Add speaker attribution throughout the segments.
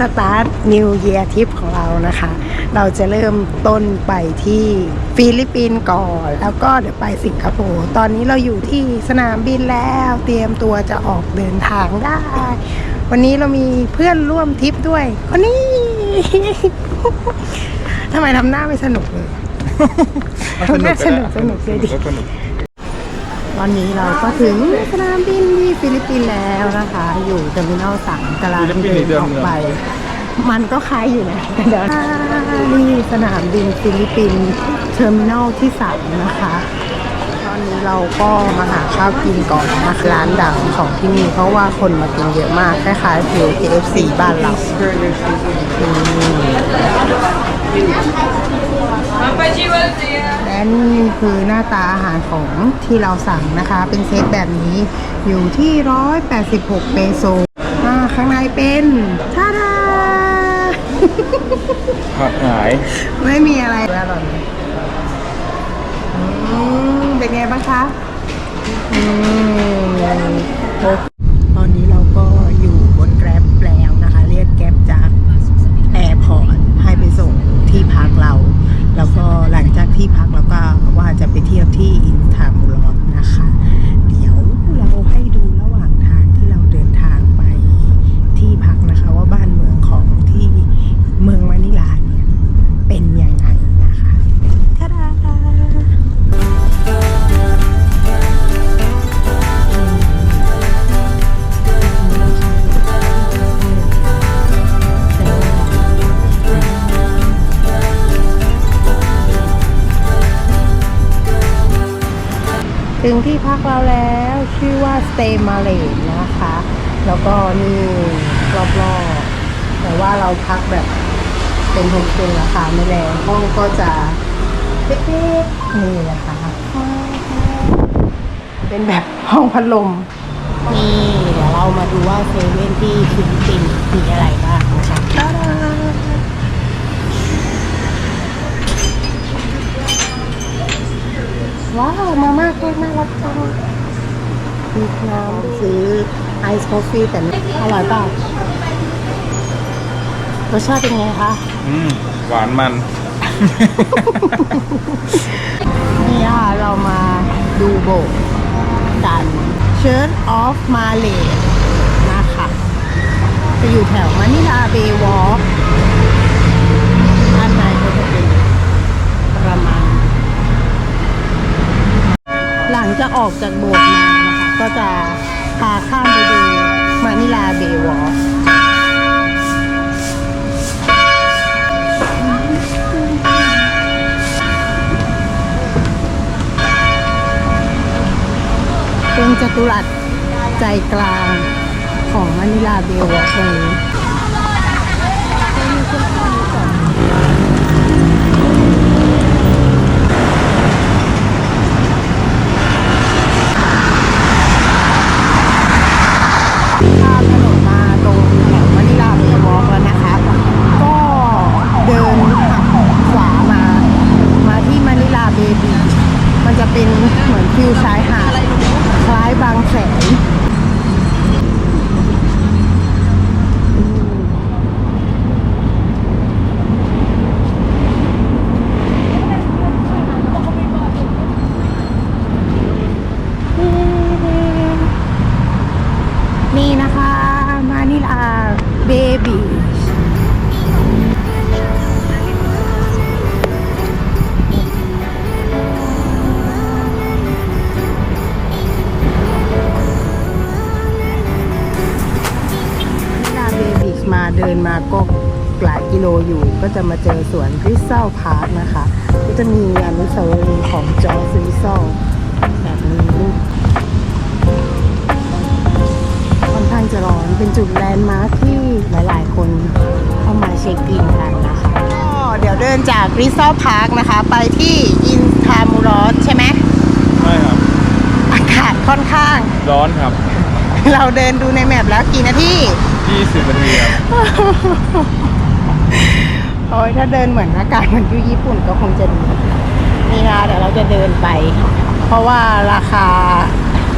Speaker 1: สตาร์ทนิวเยียทิปของเรานะคะ เราจะเริ่มต้นไปที่ฟิลิปปินส์ก่อน แล้วก็เดี๋ยวไปสิงคโปร์ตอนนี้เราอยู่ที่สนามบินแล้ว เตรียมตัวจะออกเดินทางได้ วันนี้เรามีเพื่อนร่วมทริปด้วย คนนี้ทำไมทำหน้าไม่สนุกเลยทำหน้าสนุกสนุกเลยดิ
Speaker 2: สนุก
Speaker 1: ตอนนี้เราก็ถึงสนามบินที่ฟิลิปปินส์แล้วนะคะ อยู่เทอร์มินอลสามกำลังเดินออกไป มันก็คล้ายอยู่นะเดี๋ยวนี่สนามบินฟิลิปปินส์เทอร์มินอลที่สามนะคะตอนนี้เราก็มาหาข้าวกินก่อนนะร้านดังของที่นี่เพราะว่าคนมากินเยอะมากคล้ายๆฟิว KFC บ้านเรา และนี่คือหน้าตาอาหารของที่เราสั่งนะคะ เป็นเซตแบบนี้อยู่ที่ 186 เปโซอ่าข้างในเป็นท่าดา
Speaker 2: ผักหาย
Speaker 1: ไม่มีอะไรอร่อยไหมอืมเป็นไงบ้างคะ อืม ถึงที่พักเราแล้วชื่อว่า Stay m a l a y นะคะ แล้วก็นี่รอบๆแต่ว่าเราพักแบบเป็นโฮมสเตย์ราคาไม่แรงห้องก็จะเล็กๆนี่นะคะเป็นแบบห้องพัดลมนี่เดี๋ยวเรามาดูว่าเซเว่นที่ฟิลิปปินส์มีอะไรบ้างนะคะตาดาว้าว มา ม่าก็น่ารักจังมีน้ำซื้อไอซ์กาแฟแต่อร่อยเปล่ารสชาติเป็นไงคะ
Speaker 2: อืม หวานมัน
Speaker 1: นี่ค่ะเรามาดูโบสถ์กัน Church of Malay นะคะ จะอยู่แถวมานิลาเบย์วอล์กด้านในก็จะเป็นประมาณ หลังจากออกจากโบสถ์มานะคะ ก็จะพาข้ามไปดูมานิลาเบวอลเป็นจัตุรัสใจกลางของมะนิลาเบลวอตรงนี้ เป็นเหมือนฟิวชายหาดคล้ายบางแสน อยู่ก็จะมาเจอสวนคริสตัลพาร์คนะคะ ก็จะมีอนุสาวรีย์ของจอร์จคริสตัลแบบนี้ค่อนข้างจะร้อนเป็นจุดแลนด์มาร์คที่หลาย ๆ คนเข้ามาเช็คอินกันนะคะก็เดี๋ยวเดินจากคริสตัลพาร์คนะคะ ไปที่อินทามูรอสใช่ไหม
Speaker 2: ไม่ครับ
Speaker 1: อากาศค่อนข้าง
Speaker 2: ร้อนครับ
Speaker 1: เราเดินดูในแมปแล้วกี่นาที
Speaker 2: 20นาทีครับ
Speaker 1: โอ้ยถ้าเดินเหมือนอากาศเหมือนที่ญี่ปุ่นก็คงจะดีนี่ค่ะเดี๋ยวเราจะเดินไป เพราะว่าราคา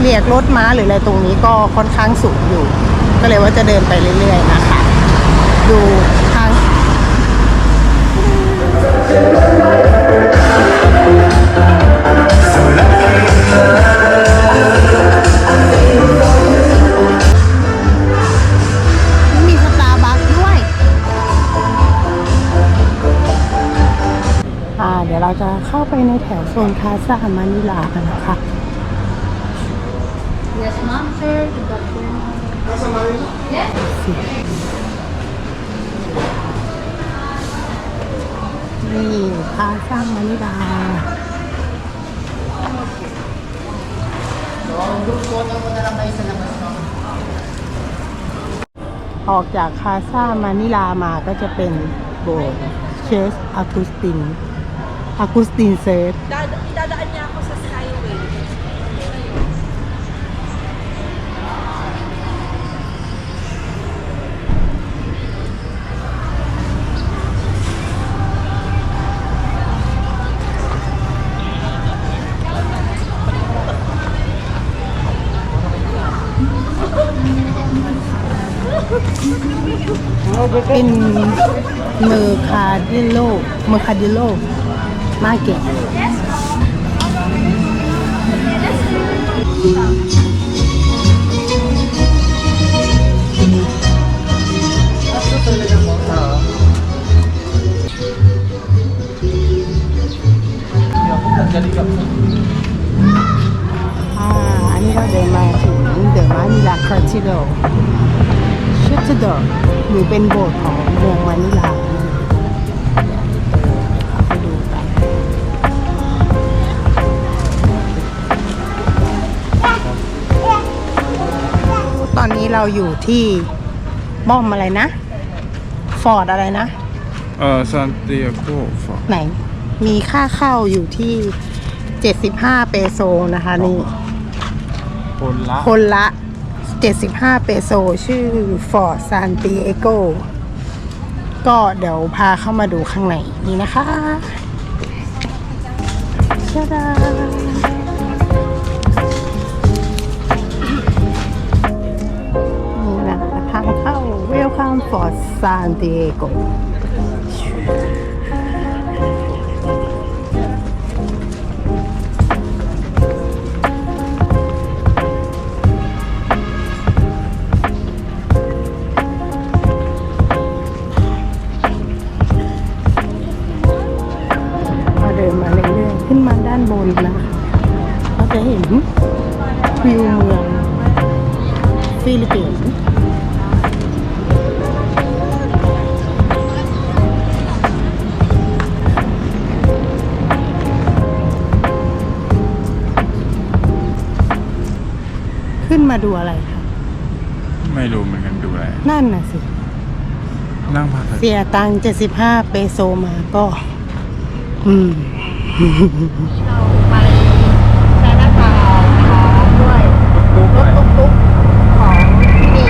Speaker 1: เรียกรถม้าหรืออะไรตรงนี้ก็ค่อนข้างสูงอยู่ ก็เลยว่าจะเดินไปเรื่อยๆนะคะ ดูทาง So let me love. ไปในแถวโซนคาซามานิลากันนะคะ
Speaker 3: Yes, ma'am, sir. Good afternoon. Yes.
Speaker 1: นี่คาซามานิลาออกจากคาซามานิลามาก็จะเป็นโบสถ์เชิร์ชอากุสติน อากุสตินเซฟ
Speaker 4: Idadaan niya ako sa Skyway.
Speaker 1: เป็น เมอร์คาดิโลเมอร์คาดิโลมาเก็ตอ่าอันนี้เราเดินมาถึงเดอะมานิลาคาร์ติโดชิตโดหรือเป็นโบสถ์ของเมืองมานิลา อนนี้เราอยู่ที่ม่อมอะไรนะ ฟอร์ดอะไรนะ
Speaker 2: เออซานติอาโกฟอ
Speaker 1: ไหน มีค่าเข้าอยู่ที่ 75 เปโซนะคะนี่
Speaker 2: คนละ
Speaker 1: คนละ 75 เปโซ ชื่อฟอร์ดซานติเอโกก็เดี๋ยวพาเข้ามาดูข้างในนี่นะคะชาดา 三佛山第一个。 มาดูอะไรคะ
Speaker 2: ไม่รู้เหมือนกันดูอะไร
Speaker 1: นั่นน่ะสิ
Speaker 2: นั่งพักเถอะ
Speaker 1: เสียตังค์75เปโซมาก็ อืม
Speaker 3: เราไปแซนด์ทาวน์นะคะด้วย
Speaker 2: ตุ๊ก
Speaker 3: รถตุ๊กๆของที่นี่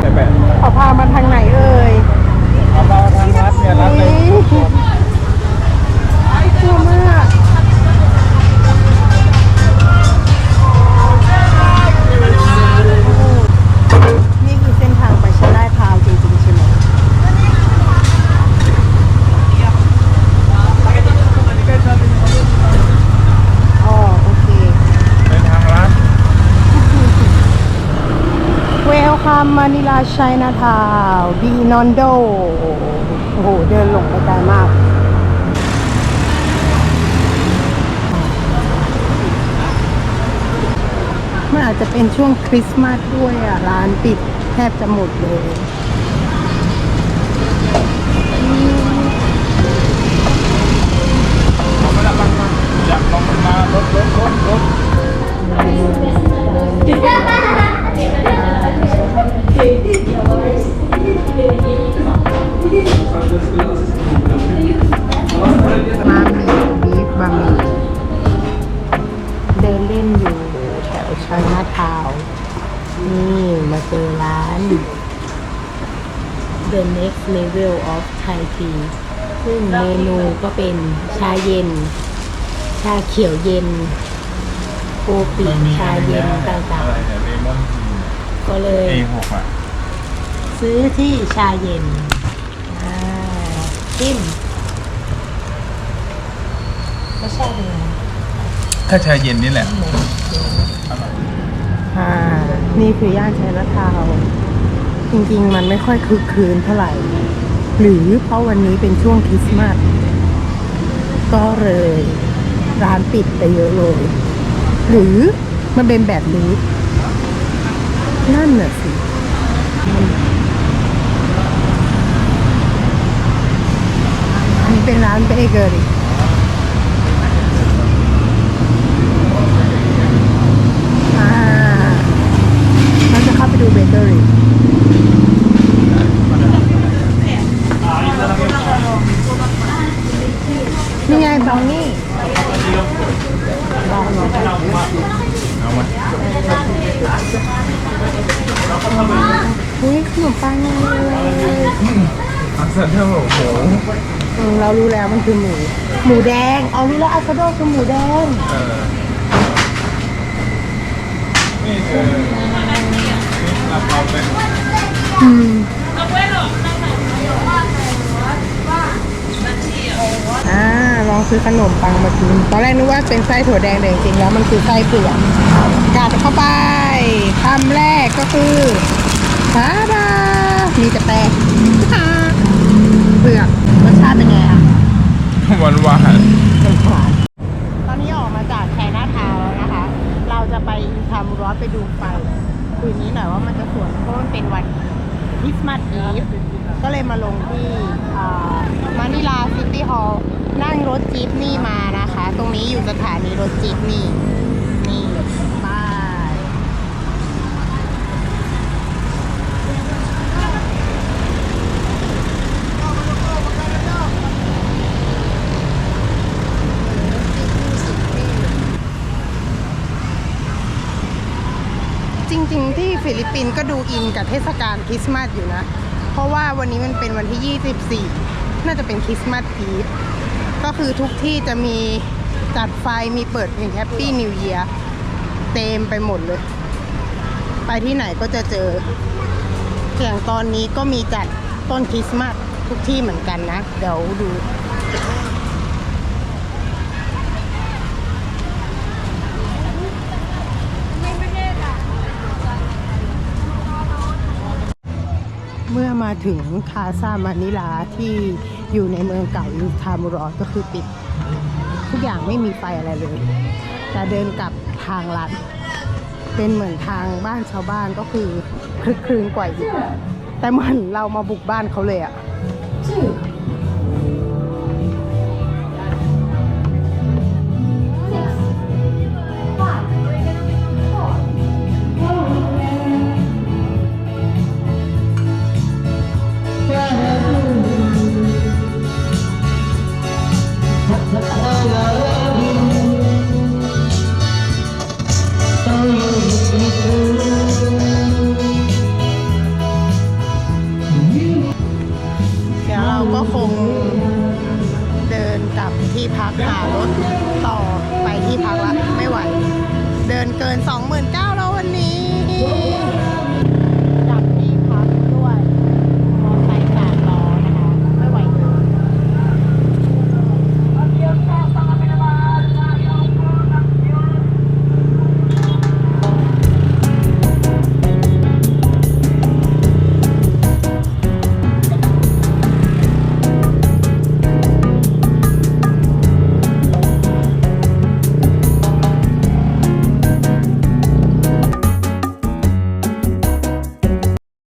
Speaker 2: แต่แบบ
Speaker 1: ขอพามาทางไหนเอ่ย
Speaker 2: เอามาทางรัดเนี่ยรัดเลย
Speaker 1: กลัวมาก นี่คือเส้นทางไปชะได้ทาวน์จริงๆใช่ไหมอ๋อโอเค
Speaker 2: เป็นทางรัด
Speaker 1: เวลคัมมานิลา ไชน่าทาวบีนอนโด โอ้โห เดินหลงไปไกลมาก มันอาจจะเป็นช่วงคริสต์มาสด้วยอะ ร้านปิดแทบจะหมดเลย
Speaker 2: อย
Speaker 1: The Next Level of Thai Tea ซึ่งเมนูก็เป็นชาเย็น ชาเขียวเย็นโกปิชาเย็นต่าง
Speaker 2: อะไรเนี่ยเลมอน
Speaker 1: ๆก็เลย
Speaker 2: เอหกอะ
Speaker 1: ซื้อที่ชาเย็นอ่าจิ้มรสชาติเป็นไง
Speaker 2: ถ้าชาเย็นนี่แหละ
Speaker 1: อ่า นี่คือย่านชัยนาทาวน์ จริง ๆ มันไม่ค่อยคึกคืนเท่าไหร่ หรือเพราะวันนี้เป็นช่วงคริสต์มาสก็เลยร้านปิดไปเยอะเลย หรือมันเป็นแบบนี้ นั่นน่ะสิมันเป็นร้านเบเกอรี่ อ่าเราจะเข้าไปดูเบเกอรี่ นี่ไงบราวนี่บราวนี่
Speaker 2: เอามา
Speaker 1: อุ้ยขนมปังเลย
Speaker 2: อักษรเท่าโอ้โห
Speaker 1: อืมเรารู้แล้วมันคือหมู หมูแดงเอารู้แล้วอะโวคาโดคือหมูแดง
Speaker 2: เออนี่คือนี่เราเอาเป็น
Speaker 1: อืมอ่าลองซื้อขนมปังมากินตอนแรกนึกว่าเป็นไส้ถั่วแดงแต่จริงๆแล้วมันคือไส้เผือกกัดเข้าไปคำแรกก็คือฮาดามีแต่แป้งเผือกรสชาติเป็นไงอะ
Speaker 2: หวานหวาน
Speaker 1: เป็นหวานตอนนี้ออกมาจากแคนาทาวน์แล้วนะคะ เราจะไปอินคามูรอสไปดูไฟคืนนี้หน่อยว่ามันจะสวยไหมเพราะมันเป็นวันคริสต์มาสอีฟก็เลยมาลงที่มานิลาซิตี้ฮอลล์นั่งรถจี๊ปนี่มานะคะ ตรงนี้อยู่สถานีรถจี๊ปนี่ นี่ไปจริงๆ ที่ ฟิลิปปินส์ก็ดูอินกับเทศกาลคริสต์มาสอยู่นะ เพราะว่าวันนี้มันเป็นวันที่ 24 น่าจะเป็นคริสต์มาสอีฟก็คือทุกที่จะมีจัดไฟมีเปิดเพลงแฮปปี้นิว e ย r เต็มไปหมดเลย ไปที่ไหนก็จะเจออย่างตอนนี้ก็มีจัดต้นคริสต์มาสทุกที่เหมือนกันนะ เดี๋ยวดู เมื่อมาถึงคาซามานิลาที่อยู่ในเมืองเก่ายูทามุรอก็คือปิด ทุกอย่างไม่มีไฟอะไรเลย แต่เดินกลับทางลัด เป็นเหมือนทางบ้านชาวบ้านก็คือคลึกคลืนกว่าอีกแต่เหมือนเรามาบุกบ้านเขาเลยอะ